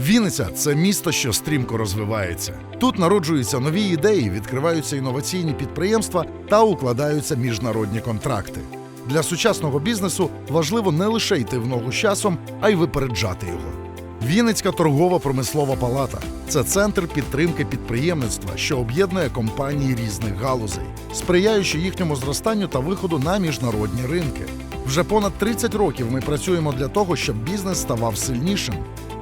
Вінниця це місто, що стрімко розвивається. Тут народжуються нові ідеї, відкриваються інноваційні підприємства та укладаються міжнародні контракти. Для сучасного бізнесу важливо не лише йти в ногу з часом, а й випереджати його. Вінницька торгова промислова палата це центр підтримки підприємництва, що об'єднує компанії різних галузей, сприяючи їхньому зростанню та виходу на міжнародні ринки. Вже понад 30 років ми працюємо для того, щоб бізнес ставав сильнішим,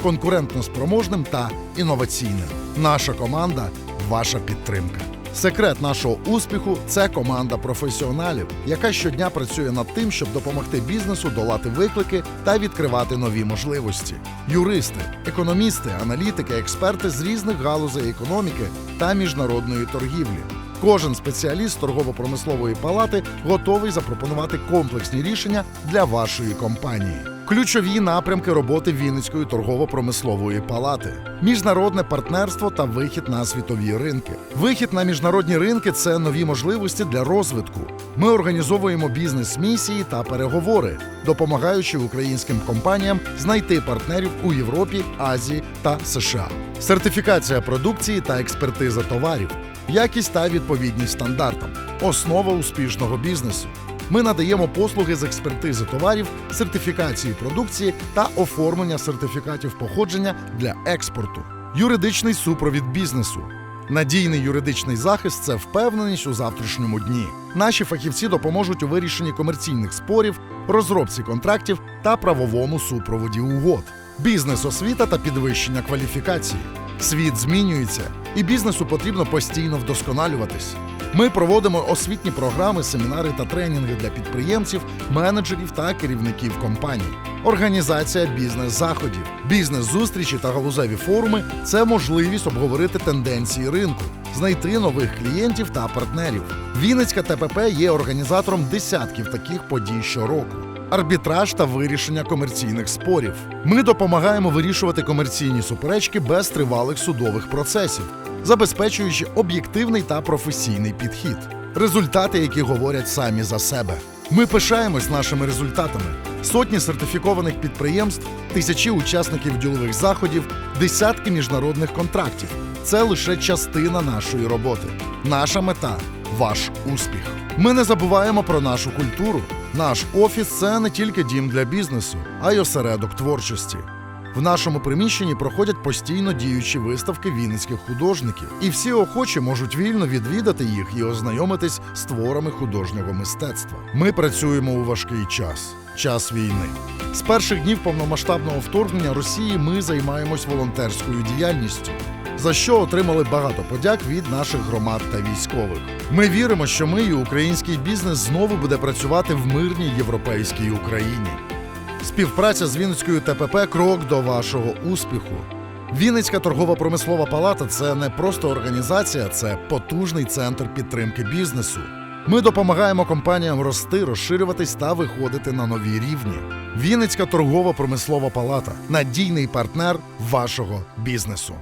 конкурентно спроможним та інноваційним. Наша команда ваша підтримка. Секрет нашого успіху це команда професіоналів, яка щодня працює над тим, щоб допомогти бізнесу долати виклики та відкривати нові можливості. Юристи, економісти, аналітики, експерти з різних галузей економіки та міжнародної торгівлі. Кожен спеціаліст торгово-промислової палати готовий запропонувати комплексні рішення для вашої компанії. Ключові напрямки роботи Вінницької торгово-промислової палати, міжнародне партнерство та вихід на світові ринки. Вихід на міжнародні ринки це нові можливості для розвитку. Ми організовуємо бізнес-місії та переговори, допомагаючи українським компаніям знайти партнерів у Європі, Азії та США. Сертифікація продукції та експертиза товарів, якість та відповідність стандартам основа успішного бізнесу. Ми надаємо послуги з експертизи товарів, сертифікації продукції та оформлення сертифікатів походження для експорту, юридичний супровід бізнесу. Надійний юридичний захист це впевненість у завтрашньому дні. Наші фахівці допоможуть у вирішенні комерційних спорів, розробці контрактів та правовому супроводі угод, бізнес-освіта та підвищення кваліфікації. Світ змінюється, і бізнесу потрібно постійно вдосконалюватись. Ми проводимо освітні програми, семінари та тренінги для підприємців, менеджерів та керівників компаній. Організація бізнес-заходів, бізнес-зустрічі та галузеві форуми це можливість обговорити тенденції ринку, знайти нових клієнтів та партнерів. Вінницька ТПП є організатором десятків таких подій щороку. Арбітраж та вирішення комерційних спорів. Ми допомагаємо вирішувати комерційні суперечки без тривалих судових процесів, забезпечуючи об'єктивний та професійний підхід. Результати, які говорять самі за себе. Ми пишаємось нашими результатами: сотні сертифікованих підприємств, тисячі учасників ділових заходів, десятки міжнародних контрактів. Це лише частина нашої роботи. Наша мета ваш успіх. Ми не забуваємо про нашу культуру. Наш офіс це не тільки дім для бізнесу, а й осередок творчості. В нашому приміщенні проходять постійно діючі виставки вінницьких художників, і всі охочі можуть вільно відвідати їх і ознайомитись з творами художнього мистецтва. Ми працюємо у важкий час час війни. З перших днів повномасштабного вторгнення Росії ми займаємось волонтерською діяльністю. За що отримали багато подяк від наших громад та військових. Ми віримо, що ми і український бізнес знову буде працювати в мирній європейській Україні. Співпраця з Вінницькою ТПП крок до вашого успіху. Вінницька торгово-промислова палата це не просто організація, це потужний центр підтримки бізнесу. Ми допомагаємо компаніям рости, розширюватись та виходити на нові рівні. Вінницька торгово-промислова палата надійний партнер вашого бізнесу.